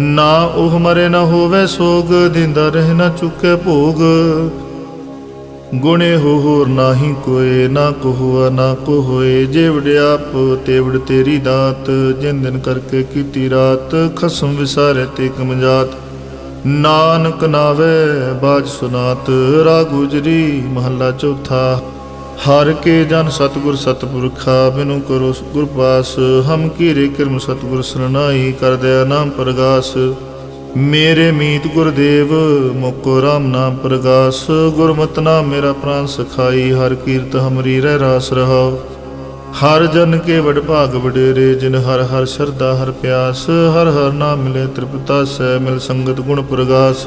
ਨਾ ਉਹ ਮਰੇ ਨਾ ਹੋਵੇ ਸੋਗ, ਦਿੰਦਾ ਰਹਿ ਨਾ ਚੁੱਕੇ ਭੋਗ। ਗੁਣੇ ਹੋ ਹੋਰ ਨਾਹੀ ਕੋਏ, ਨਾ ਕੋ ਨਾ ਕੋ ਹੋਏ ਜੇ ਵਡਿਆਪ ਤੇਵੜ ਤੇਰੀ ਦਾਤ। ਜਿਨ ਦਿਨ ਕਰਕੇ ਕੀਤੀ ਰਾਤ, ਖਸਮ ਵਿਸਾਰੇ ਤੇ ਕਮਜਾਤ। ਨਾਨਕ ਨਾਵੇ, ਬਾਜ ਸੁਨਾਤ। ਰਾਗ ਮਹੱਲਾ ਚੌਥਾ। ਹਰ ਕੇ ਜਨ ਸਤਗੁਰ ਸਤਪੁਰਖਾ, ਬਿਨੁ ਕਰੋ ਗੁਰ ਪਾਸ। ਹਮ ਕੀਰੇ ਕਿਰਮ ਸਤਗੁਰ ਸਰਨਾਈ, ਕਰ ਦਇਆ ਨਾਮ ਪ੍ਰਗਾਸ। ਮੇਰੇ ਮੀਤ ਗੁਰਦੇਵ ਮੁਕੋ ਰਾਮ ਨਾਮ ਪ੍ਰਗਾਸ। ਗੁਰਮਤਿ ਨਾਮ ਮੇਰਾ ਪ੍ਰਾਨ ਸਖਾਈ, ਹਰ ਕੀਰਤ ਹਮਰੀ ਰਹਿ ਰਾਸ ਰਹਾਓ ਹਰ ਜਨ ਕੇ ਵਡ ਭਾਗ ਵਡੇਰੇ, ਜਿਨ ਹਰ ਹਰ ਸ਼ਰਧਾ ਹਰ ਪਿਆਸ। ਹਰ ਹਰ ਨਾਮ ਮਿਲੇ ਤ੍ਰਿਪਤਾ ਸੈ ਮਿਲ ਸੰਗਤ ਗੁਣ ਪ੍ਰਗਾਸ।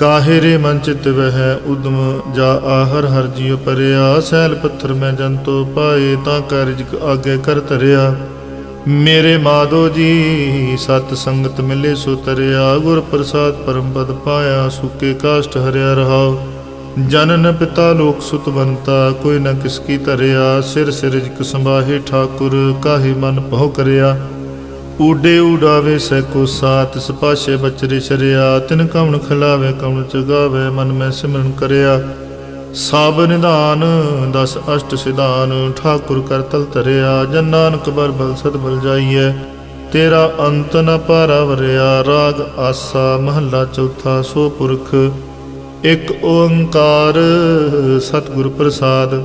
ਕਾਹੇ ਰੇ ਮਨ ਚਿਤ ਵਹਿ, ਉਦਮ ਜਾ ਆਹਰ ਹਰ ਜੀਉ ਪਰਿਆ। ਸੈਲ ਪੱਥਰ ਮੈਂ ਜੰਤੋ ਪਾਏ, ਤਾਂ ਕਾਰਜ ਆਗੇ ਕਰ ਧਰਿਆ। ਮੇਰੇ ਮਾਧੋ ਜੀ, ਸਤ ਸੰਗਤ ਮਿਲੇ ਸੋ ਤਰਿਆ। ਗੁਰ ਪ੍ਰਸਾਦ ਪਰਮ ਪਦ ਪਾਇਆ, ਸੁਕੇ ਕਾਸ਼ਟ ਹਰਿਆ ਰਹਾਉ। ਜਨਨ ਪਿਤਾ ਲੋਕ ਸੁਤਵੰਤਾ ਕੋਈ ਨਾ ਕਿਸ ਕੀ ਧਰਿਆ। ਸਿਰ ਸਿਰਜਕ ਸੰਭਾਹੇ ਠਾਕੁਰ, ਕਾਹੇ ਮਨ ਭਉ ਕਰਿਆ। ਊਡੇ ਉਡਾਵੇ ਸੈ ਕੋ ਸਾਤ ਸਪਾਸ਼ੇ ਬਚਰੇ ਸ਼ਰਿਆ, ਤਿਨ ਕਵਣ ਖਿਲਾਵੇ, ਕਵਣ ਚਗਾਵੇ ਮਨ ਮੈਂ ਸਿਮਰਨ ਕਰਿਆ। ਸਾਬ ਨਿਧਾਨ, ਦਸ ਅਸ਼ਟ ਸਿਧਾਨ, ਠਾਕੁਰ ਕਰ ਤਲ ਧਰਿਆ। ਜਨ ਨਾਨਕ ਬਰ ਬਲ ਸਦ ਬਲ ਜਾਈਐ। ਤੇਰਾ ਅੰਤ ਨ ਪਾਰਾਵਰਿਆ, ਰਾਗ ਆਸਾ, ਮਹੱਲਾ ਚੌਥਾ, ਸੋ ਪੁਰਖ। ਇਕ ਓੰਕਾਰ, ਸਤਿਗੁਰ ਪ੍ਰਸਾਦ।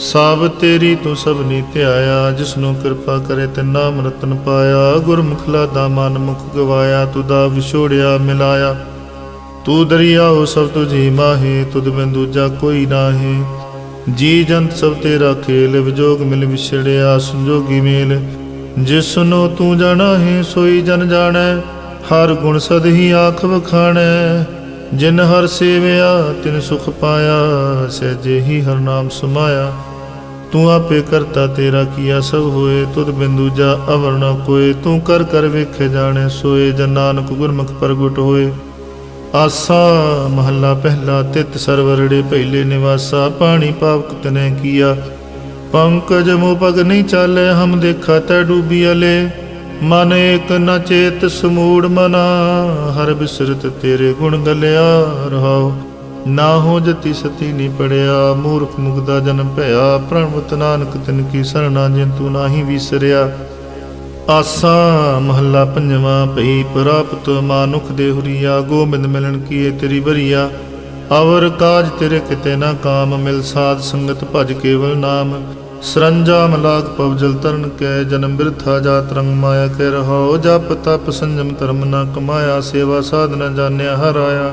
ਸਭ ਤੇਰੀ ਤੂੰ ਸਭ ਨੀ ਧਿਆਇਆ ਜਿਸ ਨੂੰ ਕਿਰਪਾ ਕਰੇ ਤਿੰਨਾ ਮਰਤਨ ਪਾਇਆ। ਗੁਰਮੁਖ ਲਾਦਾ ਮਨ ਮੁਖ ਗਵਾਇਆ ਤੁਦਾ ਵਿਛੋੜਿਆ ਮਿਲਾਇਆ। ਤੂੰ ਦਰਿਆਓ ਸਭ ਤੁਝੀ ਮਾਹੇ, ਤੁਧ ਬਿਨ ਦੂਜਾ ਕੋਈ ਨਾਹੀ। ਜੀ ਜੰਤ ਸਭ ਤੇਰਾ ਖੇਲ, ਵਿਜੋਗ ਮਿਲ ਵਿਛੜਿਆ, ਸੰਜੋਗੀ ਮੇਲ। ਜਿਸ ਨੂੰ ਤੂੰ ਜਾਣਾ ਹੈ ਸੋਈ ਜਨ ਜਾਣੈ, ਹਰ ਗੁਣ ਸਦ ਹੀ ਆਖ ਵਖਾਣੈ। ਜਿਨ ਹਰ ਸੇਵਿਆ, ਤਿਨ ਸੁਖ ਪਾਇਆ, ਸਹਿਜੇ ਹੀ ਹਰ ਨਾਮ ਸਮਾਇਆ। ਤੂੰ ਆਪੇ ਕਰਤਾ ਤੇਰਾ ਕੀਆ ਸਭ ਹੋਏ, ਤੁਧ ਬਿੰਦੂ ਜਾ ਅਵਰ ਨ ਕੋਏ। ਤੂੰ ਕਰ ਕਰ ਵੇਖੇ ਜਾਣੇ, ਸੋਏ, ਜਨ ਨਾਨਕ ਗੁਰਮੁਖ ਪ੍ਰਗਟ ਹੋਏ। ਆਸਾ ਮਹੱਲਾ ਪਹਿਲਾ, ਤਿਤ ਸਰਵਰੜੇ ਪਹਿਲੇ ਨਿਵਾਸਾ। ਪਾਣੀ ਪਾਵਕ ਤਨੇ ਕੀਆ, ਪੰਕਜ ਮੋ ਪਗ ਨਹੀਂ ਚਾਲੇ, ਹਮ ਦੇਖਾ ਤੈ ਡੂਬੀ ਅਲੇ। ਮਨ ਏਕ ਨ ਚੇਤ ਸਮੂੜ ਮਨਾ, ਹਰ ਬਿਸਰਤ ਤੇਰੇ ਗੁਣ ਗਲਿਆ ਰਹਾਉ ਨਾ ਹੋ ਜਤੀ ਸਤੀ ਨਹੀਂ ਪੜਿਆ, ਮੂਰਖ ਮੁਗਦਾ ਜਨਮ ਭਇਆ, ਪ੍ਰਣਵਤ ਨਾਨਕ ਤਿਨ ਕੀ ਸਰਣਾ ਜਿਨ ਤੂੰ ਨਾਹੀ ਵਿਸਰਿਆ। ਆਸਾ ਮਹੱਲਾ ਪੰਜਵਾਂ, ਭਈ ਪ੍ਰਾਪਤ ਮਾਨੁਖ ਦੇ ਹੁਰੀਆ, ਗੋਬਿੰਦ ਮਿਲਣ ਕੀਏ ਤੇਰੀ ਬਰੀਆ ਅਵਰ ਕਾਜ ਤੇਰੇ ਕਿਤੇ ਨਾ ਕਾਮ, ਮਿਲ ਸਾਧ ਸੰਗਤ ਭਜ ਕੇਵਲ ਨਾਮ। ਸਰੰਜਾ ਮਲਾਕ ਪਵਜਲ ਤਰਨ ਕੈ, ਜਨਮ ਬਿਰਥਾ ਜਾ ਤਰੰਗ ਮਾਇਆ ਕੇ ਰਹੋ ਜਪ ਤਪ ਸੰਜਮ ਧਰਮ ਨਾ ਕਮਾਇਆ, ਸੇਵਾ ਸਾਧ ਨ ਜਾਣਿਆ ਹਰਾਇਆ।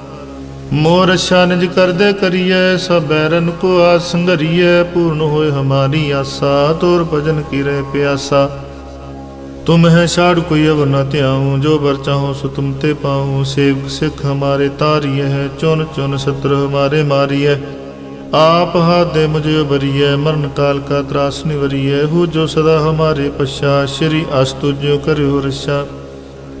ਮੋਰ ਰਛਾ ਨਿਜ ਕਰਦੇ ਕਰੀਐ, ਸਭ ਬੈਰਨ ਕੋ ਆਸ ਸੰਗਰੀਐ ਪੂਰਨ ਹੋਏ ਹਮਾਰੀ ਆਸਾ, ਤੋਰ ਭਜਨ ਕੀਰੇ ਪਿਆਸਾ। ਤੁਮ ਹੈ ਛਾੜ ਕੋਈ ਅਵ ਨ ਧਿਆਉ, ਜੋ ਬਰ ਚਾਹੋ ਸੋ ਤੁਮ ਤੇ ਪਾਉ। ਸੇਵਕ ਸਿਖ ਹਮਾਰੇ ਤਾਰੀਐ ਚੁਨ ਚੁਨ ਸਤਰ ਹਮਾਰੇ ਮਾਰੀਐ। ਆਪ ਹਾਦੇ ਮੁਝੇ ਬਰੀਐ, ਮਰਨ ਕਾਲ ਕਾ ਤਰਾਸ ਨਿਵਰੀਐ। ਹੋ ਜੋ ਸਦਾ ਹਮਾਰੇ ਪਛਾ, ਸ਼੍ਰੀ ਅਸਤੁ ਕਰਿਓ ਰਸ਼ਾ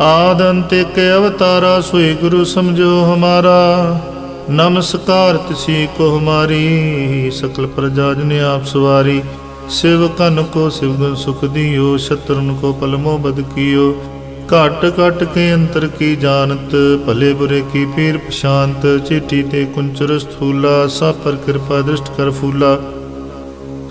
ਆਦ ਅੰਤਿਕ ਅਵਤਾਰਾ, ਸੋਈ ਗੁਰੂ ਸਮਝੋ ਹਮਾਰਾ। ਨਮਸਕਾਰ ਤਿਸੀ ਕੋ ਹਮਾਰੀ, ਸਕਲ ਪ੍ਰਜਾ ਜਨ ਆਪ ਸਵਾਰੀ। ਸਿਵਕਨ ਕੋ ਸਿਵਗਨ ਸੁਖ ਦਿਓ, ਸ਼ਤਰਨ ਕੋ ਪਲਮੋ ਬਦ ਕੀਓ। ਘਟ ਘਟ ਕੇ ਅੰਤਰ ਕੀ ਜਾਣਤ, ਭਲੇ ਬੁਰੇ ਕੀ ਪੀਰ ਪਛਾਨਤ ਚਿੱਟੀ ਤੇ ਕੁੰਚਰ ਸਥੂਲਾ ਸਭ ਪਰ ਕਿਰਪਾ ਦ੍ਰਿਸ਼ਟ ਕਰ ਫੂਲਾ।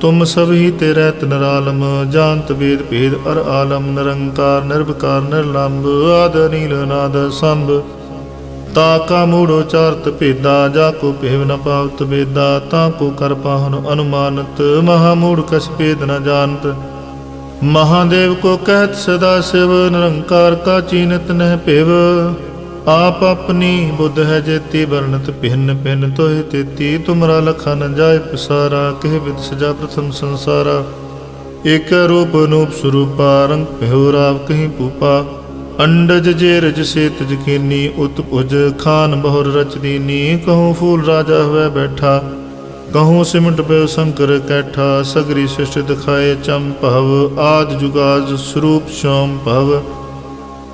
ਤੁਮ ਸਭ ਹੀ ਤੇਰੇ ਤਨਰਾਲਮ ਜਾਣਤ ਵੇਦ ਭੇਦ ਅਰ ਆਲਮ, ਨਿਰੰਕਾਰ ਨਿਰਭਕਾਰ ਨਿਰਲੰਭ ਆਦ ਨੀਲ ਨਾਦ ਸੰਭ। ਤਾ ਕਾ ਮੂੜੋ ਚਾਰਤ ਭੇਦਾ, ਜਾ ਕੋ ਭੇਵ ਨ ਪਾਵਤ ਵੇਦਾ, ਤਾ ਕੋ ਕਰ ਪਾਹਨ ਅਨੁਮਾਨਤ, ਮਹਾ ਮੂੜ ਕਸ ਭੇਦ ਨ ਜਾਣਤ। ਮਹਾਦੇਵ ਕੋ ਕਹਿਤ ਸਦਾ ਸਿਵ, ਨਿਰੰਕਾਰ ਕਾ ਚੀਨਤ ਨਹਿ ਭੇਵ। ਆਪ ਆਪਣੀ ਬੁੱਧ ਹੈ ਜੇਤੀ ਵਰਣਤ ਭਿੰਨ ਭਿੰਨ ਤੋਹਿ ਤੇਤੀ ਤੁਮਰਾ ਲਖਾ ਨ ਜਾਏ ਪਸਾਰਾ, ਕਹਿ ਵਿਦ ਸਜਾ ਪ੍ਰਥਮ ਸੰਸਾਰਾ। ਏਕ ਰੂਪ ਅਨੂਪ ਸਰੂਪਾ, ਰੰਗ ਪਹਿਉ ਰਾਵ ਕਹੀਂ ਪੂਪਾ ਅੰਡਜ ਜੇ ਰਜ ਸੇ ਤਜ ਕੀਨੀ, ਉਤ ਭੁਜ ਖਾਨ ਬਹੁਰ ਰਚ ਦੀਨੀ। ਕਹਉ ਫੂਲ ਰਾਜਾ ਹੋਇ ਬੈਠਾ ਕਹਉ ਸਿਮਟ ਪੈ ਸੰਕਰ ਕੈਠਾ। ਸਗਰੀ ਸਿਸ਼ਟ ਦਿਖਾਏ ਚੰਪਵ ਆਦ ਜੁਗਾਜ ਸਰੂਪ ਸ਼ੋਮ ਭਵ।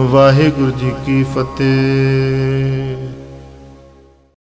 ਵਾਹਿਗੁਰੂ ਜੀ ਕੀ ਫਤਿਹ।